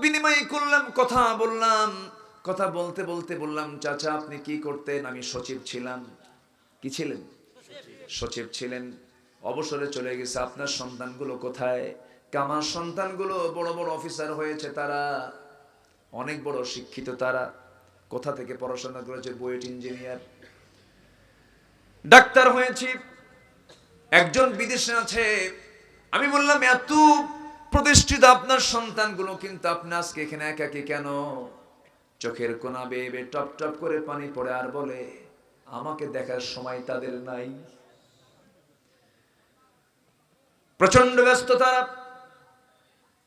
বিনিময় করলাম, কথা বললাম, কথা বলতে বলতে বললাম, চাচা, আপনি কি করতেন? আমি সচিব ছিলাম। কি ছিলেন? সচিব ছিলেন। অবসরে চলে গেছে। আপনার সন্তানগুলো কোথায়? কে আমার সন্তানগুলো বড় বড় অফিসার হয়েছে তারা। অনেক বড় শিক্ষিত তারা। কোথা থেকে পড়াশোনা করেছে? বুয়েট ইঞ্জিনিয়ার। ডাক্তার হয়েছি। একজন বিদেশে আছে। আমি বললাম, এত প্রতিষ্ঠিত আপনার সন্তানগুলো কিন্তু আপনি আজকে এখানে একাকি কেন? চোখের কোনা বেয়ে বেয়ে টপ টপ করে পানি পড়ে আর বলে, আমাকে দেখার সময় তাদের নাই। প্রচণ্ড ব্যস্ত তারা।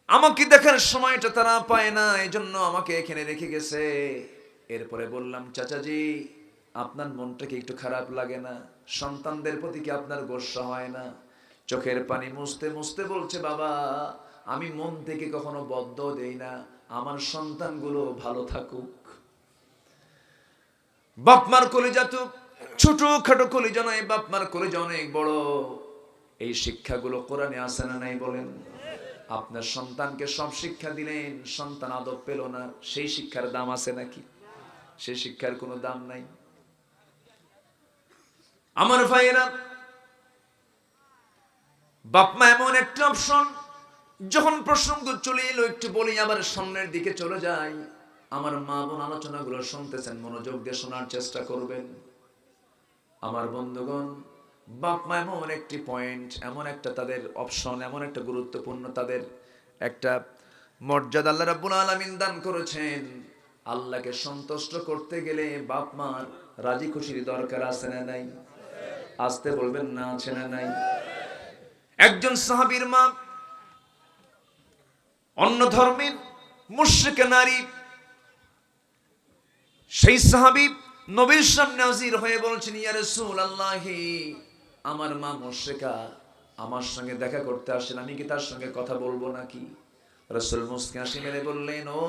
আমাকে দেখার সময়টা তারা পায় না এই জন্য আমাকে এখানে রেখে গেছে। এরপরে বললাম, চাচাজি, আপনার মনটা কি একটু খারাপ লাগে না। সন্তানদের প্রতি কি আপনার গোসা হয় না? চোখের পানি মুছতে মুছতে বলছে, বাবা আমি মন থেকে কখনো বদ্ধ দেই না। আমার সন্তানগুলো ভালো থাকুক। বাপমার কলিজা তো ছোট খাটো কলিজা নয়, বাপমার কলিজা অনেক বড়। এই শিক্ষাগুলো কোরআনে আসে না নাই বলেন? আপনার সন্তানকে সব শিক্ষা দিলেন, সন্তান আদব পেল না, সেই শিক্ষার দাম আছে নাকি? সেই শিক্ষার কোনো দাম নাই। আমার ভাইয়েরা, বাপমা এমন একটা অপশন যখন প্রসঙ্গ চলে এলো, একটু বলি আবার সামনের দিকে চলে যাই। আমার মা বোন আলোচনাগুলো শুনতেছেন, মনোযোগ দিয়ে শোনার চেষ্টা করবেন। আমার বন্ধুগণ, বাপ মা এমন একটি পয়েন্ট এমন একটা তাদের অপশন এমন একটা গুরুত্বপূর্ণ তাদের একটা মর্যাদা আল্লাহ রাব্বুল আলামিন দান করেছেন। আল্লাহকে সন্তুষ্ট করতে গেলে বাপ মার রাজি খুশির দরকার আছে না নাই? আসতে বলবেন না আছে না নাই? একজন সাহাবীর মা অন্য ধর্মের মুশ্রিকা নারী। সেই সাহাবী নবীর সামনে হাজির হয়ে বলছেন, ইয়া রাসূলুল্লাহি, আমার মা মুশ্রিকা, আমার সঙ্গে দেখা করতে আসেন, আমি কি তার সঙ্গে কথা বলব নাকি? রাসূল মুসকিন হাসি মেরে বললেন, ও,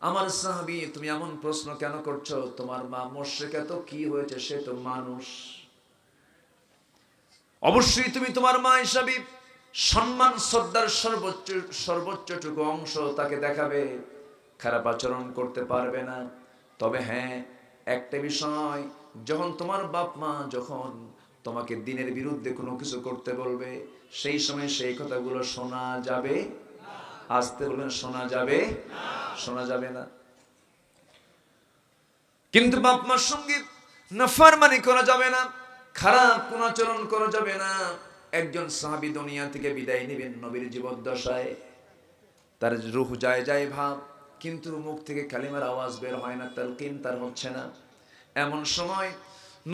আমার সাহাবী, তুমি এমন প্রশ্ন কেন করছ? তোমার মা মুশ্রিকা তো কি হয়েছে সে তো মানুষ। অবশ্যই তুমি তোমার মা হিসাবে সম্মান, শ্রদ্ধার সর্বোচ্চ, সর্বোচ্চটুকু অংশ তাকে দেখাবে। খারাপ আচরণ করতে পারবে না। তবে হ্যাঁ একটা বিষয়, যখন তোমার বাপ মা যখন তোমাকে দিনের বিরুদ্ধে কোনো কিছু করতে বলবে, সেই সময় সেই কথাগুলো শোনা যাবে? আসতে বলবেন, শোনা যাবে? শোনা যাবে না। কিন্তু বাপ মার সঙ্গে নাফারমানি করা যাবে না, খারাপ কোন আচরণ করা যাবে না। একজন সাহাবি দুনিয়া থেকে বিদায় নেবেন নবীর জীবদ্দশায়। তার রুহ যায় যায় ভাব, কিন্তু মুখ থেকে কালিমার আওয়াজ বের হয় না তার তালকিন তার হচ্ছে না। এমন সময়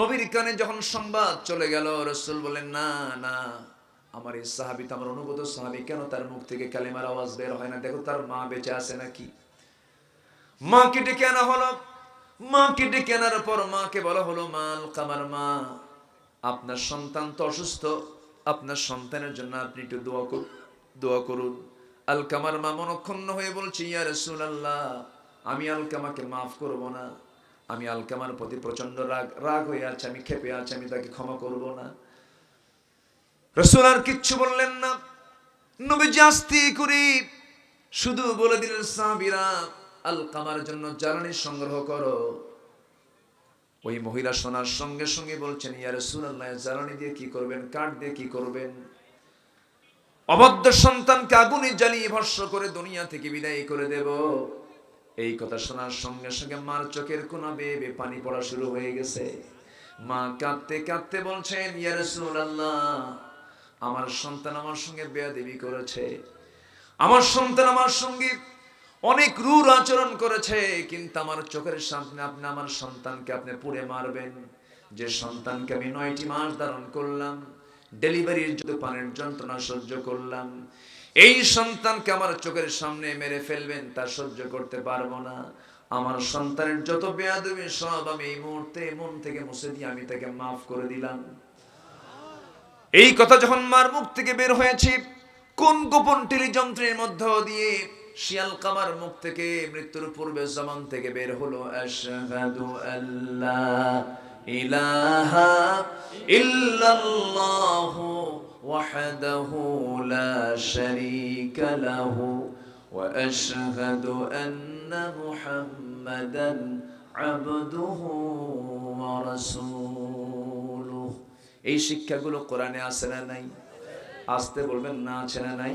নবীর কানে যখন সংবাদ চলে গেল, রসুল বলেন না না, আমার এই সাহাবি তো আমার অনুগত সাহাবি, কেন তার মুখ থেকে কালিমার আওয়াজ বের হয় না? দেখো, তার মা বেঁচে আছে নাকি? মাকে ডেকে আনা হলো। মাকে ডেকে আনার পর মাকে বলা হলো, মাল কামার মা, আপনার সন্তান তো অসুস্থ। আপনার সন্তানের জন্য আপনি একটু দোয়া করুন দোয়া করুন। আলকামার মা মনক্ষুণ্ণ হয়ে বলছে, ইয়া রসুল আল্লাহ আমি আলকামাকে মাফ করব না। আমি আলকামার প্রতি প্রচণ্ড রাগ রাগ হয়ে আছে, আমি খেপে আছে, আমি তাকে ক্ষমা করব না। রসুল আর কিচ্ছু বললেন না। নবীজি আস্তে করি শুধু বলে দিলেন, সাহাবীরা আলকামার জন্য জ্বালানি সংগ্রহ করো। ওই মহিলা শোনার সঙ্গে সঙ্গে বলছেন, ইয়া রাসূলুল্লাহ জ্বালানি দিয়ে কি করবেন? কাঠ দিয়ে কি করবেন? অবদ্ধ সন্তানকে আগুনে জ্বালিয়ে ভস্য করে দুনিয়া থেকে বিদায় করে দেব। এই কথা শোনার সঙ্গে সঙ্গে মার চোখের কোনা বেয়ে বেয়ে পানি পড়া শুরু হয়ে গেছে। মা কাঁদতে কাঁদতে বলছেন, ইয়া রাসূলুল্লাহ, আমার সন্তান আমার সঙ্গে বেয়াদবি করেছে। আমার সন্তান আমার সঙ্গে অনেক রূঢ় আচরণ করেছে, কিন্তু আমার চোখের সামনে আপনি আমার সন্তানকে আপনি পুড়ে মারবেন। যে সন্তানকে আমি নয়টি মাস ধারণ করলাম, ডেলিভারির যত পানের যন্ত্রণা সহ্য করলাম। এই সন্তানকে আমার চোখের সামনে মেরে ফেলবেন, তা সহ্য করতে পারব না। আমার সন্তানের যত বেয়াদবি সব আমি এই মুহূর্তে মন থেকে মুছে দিয়ে আমি তাকে মাফ করে দিলাম। এই কথা যখন মার মুখ থেকে বের হয়েছে, কোন গোপন টেলিযন্ত্রের মধ্য দিয়ে শিয়াল কামার মুখ থেকে মৃত্যুর পূর্বে জমান থেকে বের হলো আশহাদু আল্লাহ ইলাহা ইল্লাল্লাহু ওয়াহদাহু লা শারীকা লাহু وأشهد أن محمدا عبده ورسوله এই শিক্ষাগুলো কোরআনে আছে না নাই আসতে বলবেন না আছে না নাই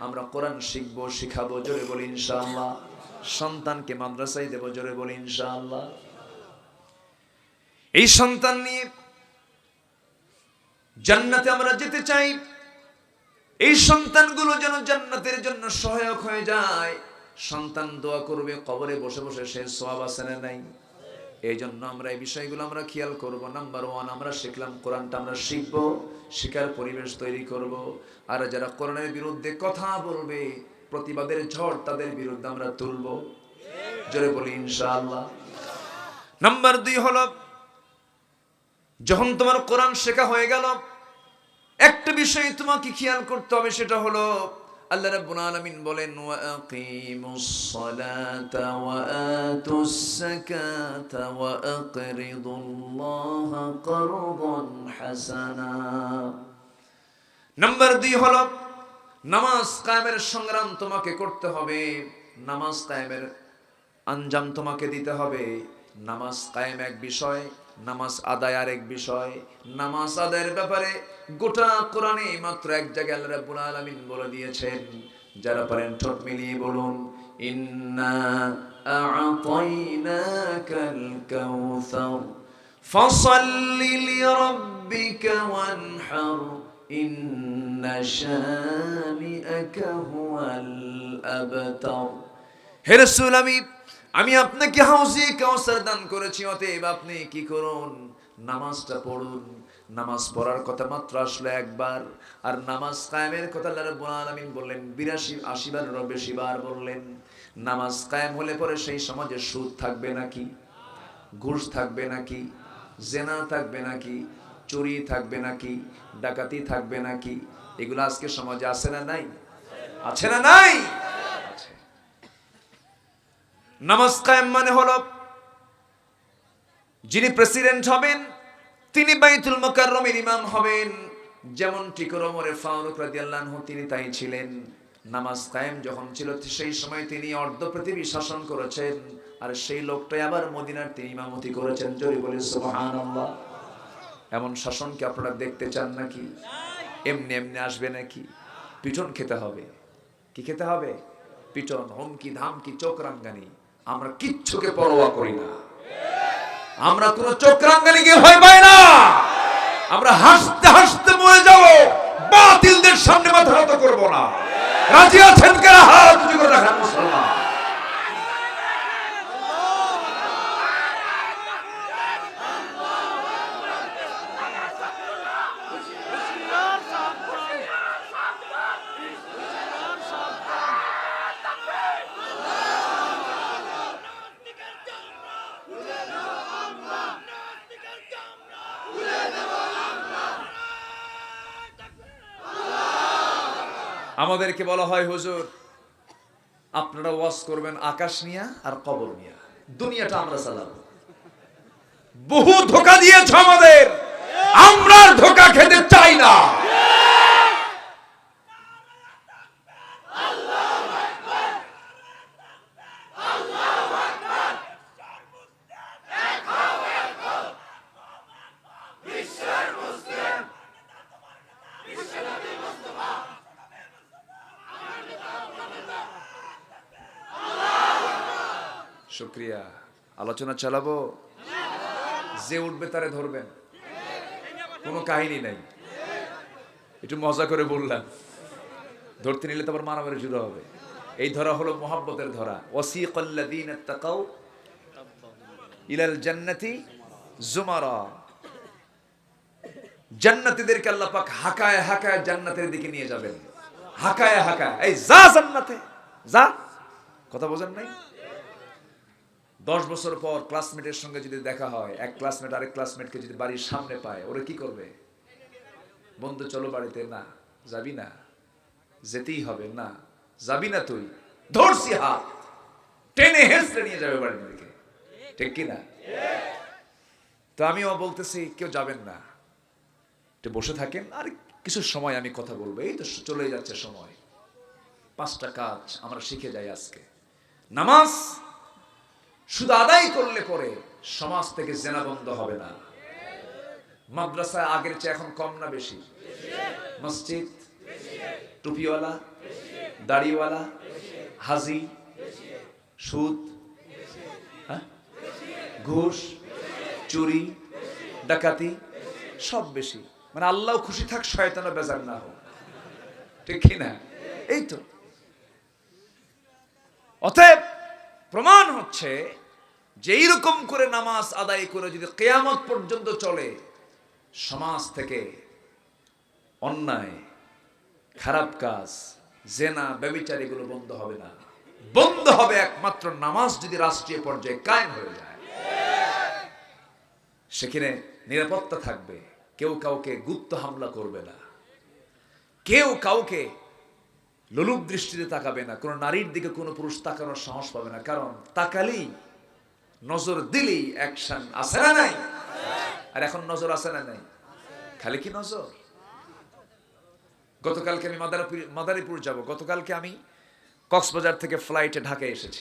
আমরা কোরআন শিখব, শিখাবো, জোরে বলি ইনশাআল্লাহ। সন্তানকে মাদ্রাসায় দেবো, জোরে বলি ইনশাআল্লাহ। এই সন্তান নিয়ে জান্নাতে আমরা যেতে চাই। এই সন্তানগুলো যেন জান্নাতের জন্য সহায়ক হয়ে যায়। সন্তান দোয়া করবে, কবরে বসে বসে সে আছে না নাই? এই জন্য আমরা এই বিষয়গুলো আমরা খেয়াল করব। নাম্বার ওয়ান আমরা শিখলাম কোরআনটা আমরা শিখব শিকার পরিবেশ তৈরি করব। আর যারা কোরআনের বিরুদ্ধে কথা বলবে, প্রতিবাদের ঝড় তাদের বিরুদ্ধে আমরা তুলব। জোরে বলি ইনশাআল্লাহ। নাম্বার দুই হলো, যখন তোমার কোরআন শেখা হয়ে গেল, একটা বিষয় তোমাকে খেয়াল করতে হবে, সেটা হলো আল্লাহ রাব্বুল আলামিন বলেন, ওয়া আকিমুস সালাতা ওয়া আতুস যাকাতা ওয়া আকরিদুল্লাহা করদান হাসানা। নাম্বার দুই হলো, নামাজ কায়েমের সংগ্রাম তোমাকে করতে হবে, নামাজ কায়েমের আঞ্জাম তোমাকে দিতে হবে। নামাজ কায়েম এক বিষয়, নামাজ আদায় আর এক বিষয়, নামাজ আদায়ের ব্যাপারে গোটা কোরআনে মাত্র এক জায়গায় আল্লাহ রাব্বুল আলামিন বলে দিয়েছেন। যারা পারেন ঠোঁট মিলিয়ে বলুন, ইন্না আ'তাইনাকাল কাউসার ফসল্লি লিরাব্বিকা ওয়ানহার, ইন্না শানিআকা হুয়াল আবতার হে রাসূল, আমি আমি আপনাকে হাউসে কাউসার দান করেছি, অতএব আপনি কি করুন? নামাজটা পড়ুন। নামাজ পড়ার কথা মাত্র আসলে একবার। আর নামাজ কায়েমের কথা আল্লাহ রাব্বুল আলামিন বললেন 82 80 বারেরও বেশি বার বললেন, নামাজ কায়েম হলে পরে সেই সমাজে সুদ থাকবে নাকি? ঘুষ থাকবে নাকি? জেনা থাকবে নাকি? চুরি থাকবে নাকি? ডাকাতি থাকবে নাকি? এগুলো আজকে সমাজে আছে না নাই? আছে না নাই। নামাজ কায়েম মানে হলো, যিনি প্রেসিডেন্ট হবেন, তিনি বাইতুল মোকাররমের ইমাম হবেন। যেমন টিকর ওমরে ফারুক রাদিয়াল্লাহু তিনি তাই ছিলেন। নামাজ কায়েম যখন ছিল, সেই সময় তিনি অর্ধ পৃথিবী শাসন করেছেন, আর সেই লোকটাই আবার মদিনার তিনি ইমামতি করেছেন। জোরে বলে সুবহানাল্লাহ। এমন শাসনকে আপনারা দেখতে চান নাকি? এমনি এমনি আসবে নাকি? পিঠন খেতে হবে। কি খেতে হবে? পিটন হুমকি, ধামকি চোখরাঙ্গানি আমরা কিচ্ছুকে পরোয়া করি না। আমরা কোন গিয়ে ভয় পাই না। আমরা হাসতে হাসতে মরে যাব। বাতিলদের সামনে মাথা নত করব না। রাজি আছেন কারা? হাত করে রাখেন মুসলমান। আমাদেরকে বলা হয়, হুজুর, আপনারা ওয়াজ করবেন আকাশ নিয়া আর কবর নিয়া। দুনিয়াটা আমরা চালাব। বহু ধোকা দিয়েছ আমাদের। আমরা ধোকা খেতে চাই না। শুক্রিয়া। আলোচনা চালাবো? যে উঠবে তারে ধরবেন। কোনো কাহিনী নাই। একটু মজা করে বললাম। ধরতে নিলে তো আবার মারামারি শুরু হবে। এই ধরা হলো মোহাব্বতের ধরা। ওয়াসিকাল্লাযীনা তাকাউ ইলাল জান্নাতি জুমারা। আল্লাহ পাক হাকায় হাকায় জান্নাতের দিকে নিয়ে যাবেন। হাকায় হাকায়। এই যা জান্নাতে, যা। কথা বোঝেন নাই? দশ বছর পর ক্লাসমেটের সঙ্গে যদি দেখা হয়, এক ক্লাসমেট আরেক ক্লাসমেটকে যদি বাড়ির সামনে পায়, ওরা কি করবে? বন্ধু, চলো বাড়িতে, না, যাবি না? যেতেই হবে, না, যাবি না তুই? ধরছি হাত। টেনে হেসড়ে নিয়ে যাবে বাড়ির দিকে। ঠিক কি না? তো আমিও বলতেছি, কেউ যাবেন না। একটু বসে থাকেন, আর কিছু সময় আমি কথা বলব। এই তো চলে যাচ্ছে সময়। পাঁচটা কাজ আমরা শিখে যাই আজকে। নামাজ শুধু আদায় করলে পরে সমাজ থেকে জেনা বন্ধ হবে না। মাদ্রাসায় আগের চেয়ে এখন কম না বেশি? মসজিদ, টুপিওয়ালা, দাড়িওয়ালা, হাজি, সুদ হ্যাঁ? ঘুষ, চুরি, ডাকাতি, সব বেশি। মানে আল্লাহ খুশি থাক শয়তানা বেজার না হোক। ঠিক কি না? এই তো। অতএব প্রমাণ হচ্ছে যে এইরকম করে নামাজ আদায় করে যদি কেয়ামত পর্যন্ত চলে, সমাজ থেকে অন্যায়, খারাপ কাজ, জেনা ব্যবিচার এগুলো বন্ধ হবে না। বন্ধ হবে একমাত্র নামাজ যদি রাষ্ট্রীয় পর্যায়ে কায়েম হয়ে যায়। সেখানে নিরাপত্তা থাকবে। কেউ কাউকে গুপ্ত হামলা করবে না। কেউ কাউকে লোলুপ দৃষ্টিতে তাকাবে না, কোনো নারীর দিকে কোনো পুরুষ তাকানোর সাহস পাবে না। কারণ তাকালেই নজর দিলেই অ্যাকশন আছে না নাই? আর এখন নজর আছে না নাই? খালি কি নজর? গতকালকে আমি মাদারীপুর মাদারীপুর যাব। গতকালকে আমি কক্সবাজার থেকে ফ্লাইটে ঢাকায় এসেছি।